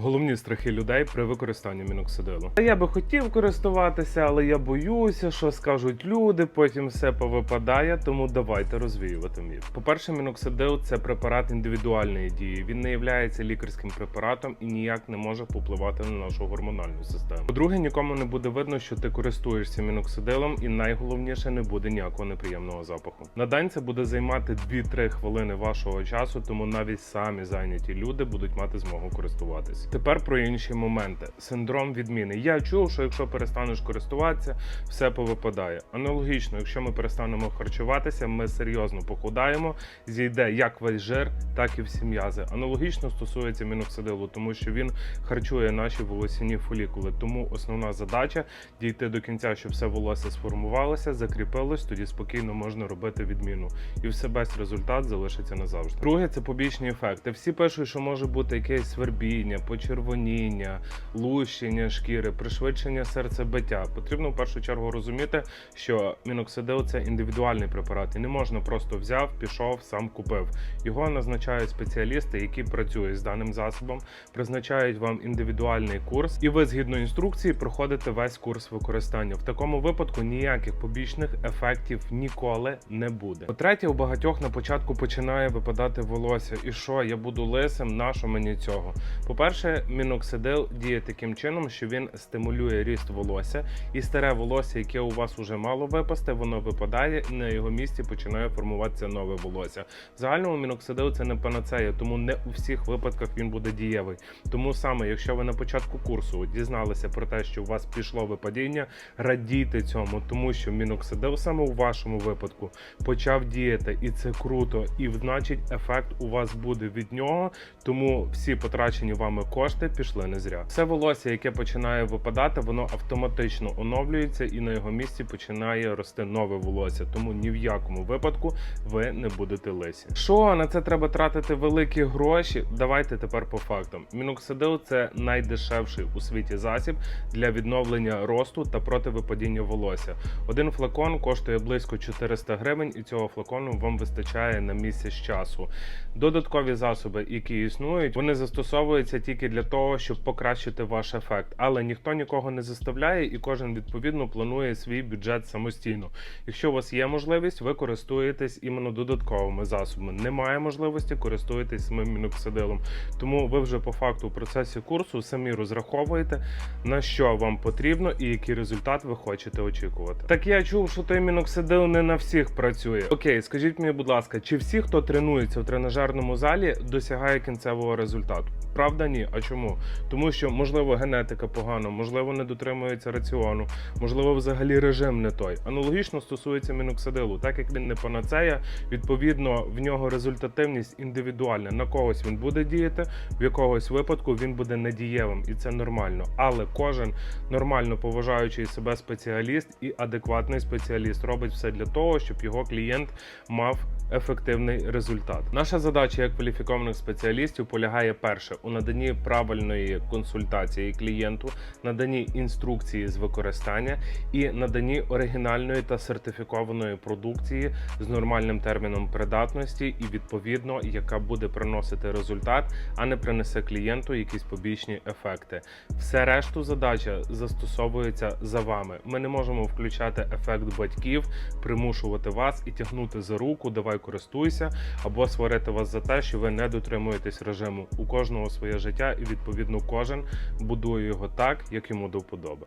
Головні страхи людей при використанні міноксидилу. Я би хотів користуватися, але я боюся, що скажуть люди, потім все повипадає, тому давайте розвіювати міф. По-перше, міноксидил це препарат індивідуальної дії. Він не є лікарським препаратом і ніяк не може попливати на нашу гормональну систему. По-друге, нікому не буде видно, що ти користуєшся міноксидилом, і найголовніше не буде ніякого неприємного запаху. На день це буде займати 2-3 хвилини вашого часу, тому навіть самі зайняті люди будуть мати змогу користуватися. Тепер про інші моменти. Синдром відміни. Я чув, що якщо перестанеш користуватися, все повипадає. Аналогічно, якщо ми перестанемо харчуватися, ми серйозно похудаємо, зійде як весь жир, так і всі м'язи. Аналогічно стосується міноксидилу, тому що він харчує наші волосяні фолікули. Тому основна задача дійти до кінця, щоб все волосся сформувалося, закріпилось, тоді спокійно можна робити відміну. І все без результат залишиться назавжди. Друге, це побічні ефекти. Всі пишуть, що може бути якесь свербіння, почервоніння, лущення шкіри, пришвидшення серцебиття. Потрібно в першу чергу розуміти, що міноксидил це індивідуальний препарат, і не можна просто взяв, пішов, сам купив. Його назначають спеціалісти, які працюють з даним засобом, призначають вам індивідуальний курс, і ви згідно інструкції проходите весь курс використання. В такому випадку ніяких побічних ефектів ніколи не буде. По-третє, у багатьох на початку починає випадати волосся. І що я буду лисим? Нащо мені цього? По-перше, міноксидил діє таким чином, що він стимулює ріст волосся, і старе волосся, яке у вас уже мало випасти, воно випадає, і на його місці починає формуватися нове волосся. В загальному міноксидил це не панацея, тому не у всіх випадках він буде дієвий. Тому саме, якщо ви на початку курсу дізналися про те, що у вас пішло випадіння, радійте цьому, тому що міноксидил саме у вашому випадку почав діяти, і це круто. І значить, ефект у вас буде від нього. Тому всі потрачені вами кошти пішли не зря. Все волосся, яке починає випадати, воно автоматично оновлюється і на його місці починає рости нове волосся. Тому ні в якому випадку ви не будете лисі. Що на це треба тратити великі гроші? Давайте тепер по фактам. Міноксидил це найдешевший у світі засіб для відновлення росту та проти випадіння волосся. Один флакон коштує близько 400 гривень, і цього флакону вам вистачає на місяць часу. Додаткові засоби, які існують, вони застосовуються для того, щоб покращити ваш ефект. Але ніхто нікого не заставляє, і кожен відповідно планує свій бюджет самостійно. Якщо у вас є можливість, ви користуєтесь іменно додатковими засобами. Немає можливості, користуєтесь самим міноксидилом. Тому ви вже по факту в процесі курсу самі розраховуєте на що вам потрібно і який результат ви хочете очікувати. Так я чув, що той міноксидил не на всіх працює. Окей, скажіть мені, будь ласка, чи всі, хто тренується в тренажерному залі, досягає кінцевого результату? Правда, ні. А чому? Тому що можливо генетика погана, можливо, не дотримується раціону, можливо, взагалі режим не той. Аналогічно стосується міноксидилу, так як він не панацея, відповідно в нього результативність індивідуальна. На когось він буде діяти, в якогось випадку він буде недієвим, і це нормально. Але кожен нормально поважаючий себе спеціаліст і адекватний спеціаліст робить все для того, щоб його клієнт мав ефективний результат. Наша задача як кваліфікованих спеціалістів полягає перше у наданні правильної консультації клієнту, наданні інструкції з використання і наданні оригінальної та сертифікованої продукції з нормальним терміном придатності і відповідно, яка буде приносити результат, а не принесе клієнту якісь побічні ефекти. Все решту задача застосовується за вами. Ми не можемо включати ефект батьків, примушувати вас і тягнути за руку, давай користуйся, або сварити вас за те, що ви не дотримуєтесь режиму. У кожного своє життя, і відповідно кожен будує його так, як йому до вподоби.